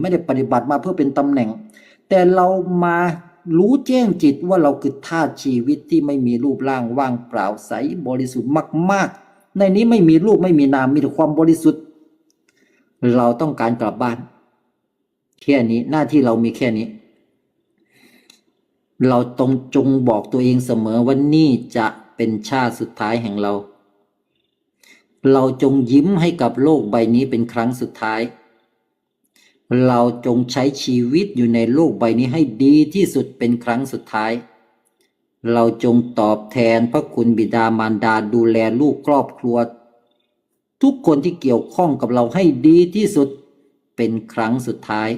ไม่ได้ปฏิบัติมาเพื่อเป็นตำแหน่ง แต่เรามารู้แจ้งจิตว่าเราคือธาตุชีวิตที่ไม่มีรูปร่างว่างเปล่าใสบริสุทธิ์มาก ๆ ในนี้ไม่มีรูปไม่มีนามมีแต่ความบริสุทธิ์ เราต้องการกลับบ้าน แค่นี้หน้าที่เรามีแค่นี้ เราต้องจงบอกตัวเองเสมอว่านี่จะเป็นชาติสุดท้ายแห่งเรา เราจงยิ้มให้กับโลกใบนี้เป็นครั้งสุดท้าย เราจงใช้ชีวิตอยู่ในโลกใบนี้ให้ดีที่สุดเป็นครั้งสุดท้าย เราจงตอบแทนพระคุณบิดามารดาดูแลลูกครอบครัว ทุกคนที่เกี่ยวข้องกับเราให้ดีที่สุดเป็นครั้งสุดท้าย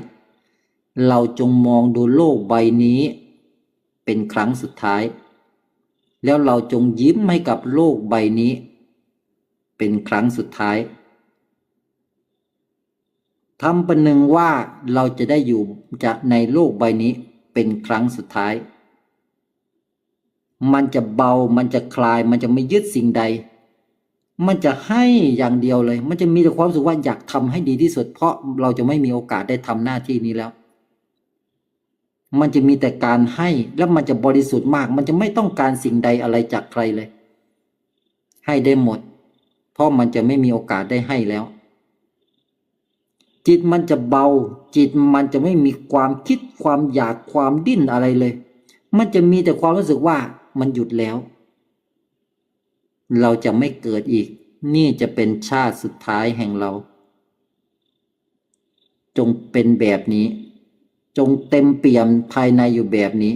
เราจงมองดูโลกใบนี้ เป็นครั้งสุดท้าย แล้วเราจงยิ้มให้กับโลกใบนี้ เป็นครั้งสุดท้าย ทำประหนึ่งว่าเราจะได้อยู่จะในโลกใบนี้เป็นครั้งสุดท้าย มันจะเบา มันจะคลาย มันจะไม่ยึดสิ่งใด มันจะให้อย่างเดียวเลย มันจะมีแต่ความรู้สึกว่าอยากทำให้ดีที่สุด เพราะเราจะไม่มีโอกาสได้ทำหน้าที่นี้แล้ว มันจะมีแต่การให้แล้วมันจะบริสุทธิ์มาก มันจะไม่ต้องการสิ่งใดอะไรจากใครเลย ให้ได้หมด เพราะมันจะไม่มีโอกาสได้ให้แล้ว จิตมันจะเบา จิตมันจะไม่มีความคิดความอยากความดิ้นอะไรเลย มันจะมีแต่ความรู้สึกว่ามันหยุดแล้ว เราจะไม่เกิดอีก นี่จะเป็นชาติสุดท้ายแห่งเรา จงเป็นแบบนี้ จงเต็มเปี่ยมภายในอยู่แบบนี้